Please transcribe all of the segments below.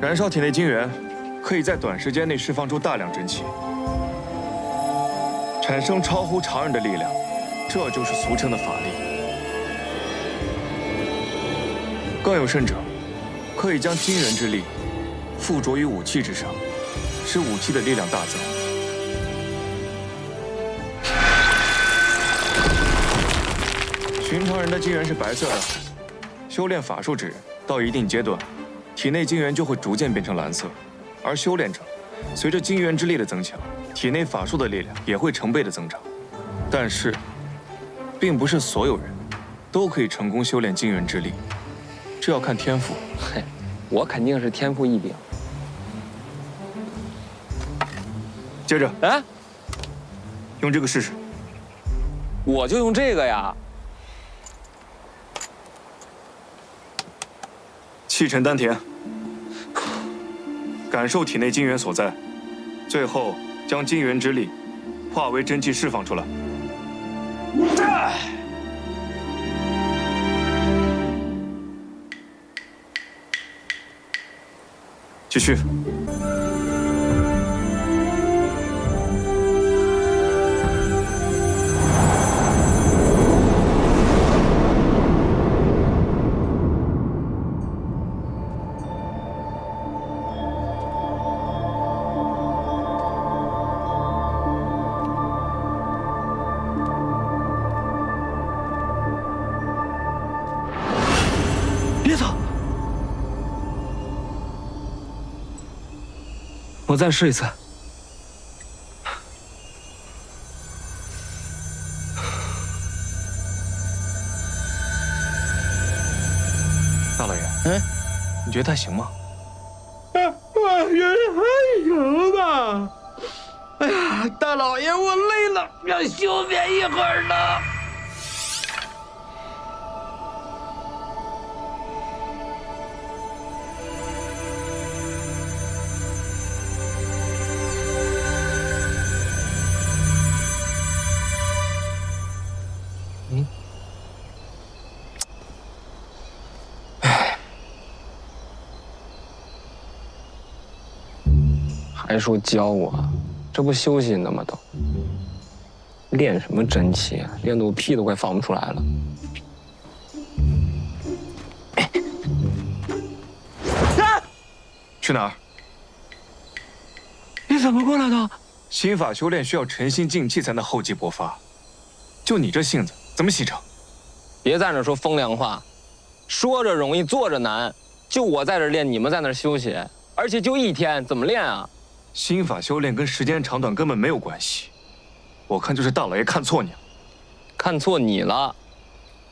燃烧体内精元，可以在短时间内释放出大量真气，产生超乎常人的力量，这就是俗称的法力。更有甚者，可以将精元之力附着于武器之上，使武器的力量大增。寻常人的精元是白色的，修炼法术之人到一定阶段，体内精元就会逐渐变成蓝色，而修炼者随着精元之力的增强，体内法术的力量也会成倍的增长。但是，并不是所有人都可以成功修炼精元之力，这要看天赋。嘿，我肯定是天赋异禀。接着哎，用这个试试。我就用这个呀。气沉丹田，感受体内精元所在，最后将精元之力化为真气释放出来。继续。我再试一次。大老爷，嗯，你觉得他行吗？我觉得还行吧。哎呀，大老爷，我累了，要休眠一会儿呢。还说教我，这不休息呢吗？都练什么真气啊？练得我屁都快放不出来了。去哪儿？你怎么过来的？心法修炼需要沉心静气才能厚积薄发，就你这性子，怎么习成？别在那说风凉话，说着容易做着难。就我在这练，你们在那休息，而且就一天，怎么练啊？心法修炼跟时间长短根本没有关系，我看就是大老爷看错你了。看错你了，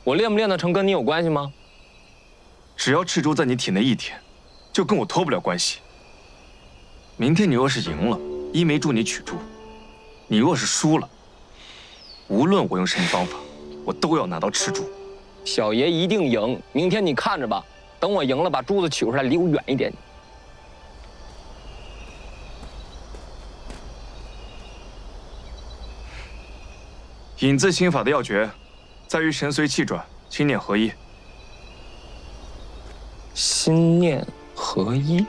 我练不练得成跟你有关系吗？只要赤珠在你体内一天，就跟我脱不了关系。明天你若是赢了，一没助你取珠；你若是输了，无论我用什么方法，我都要拿到赤珠。小爷一定赢，明天你看着吧。等我赢了，把珠子取出来，离我远一点。引自心法的要诀，在于神随气转，心念合一。心念合一。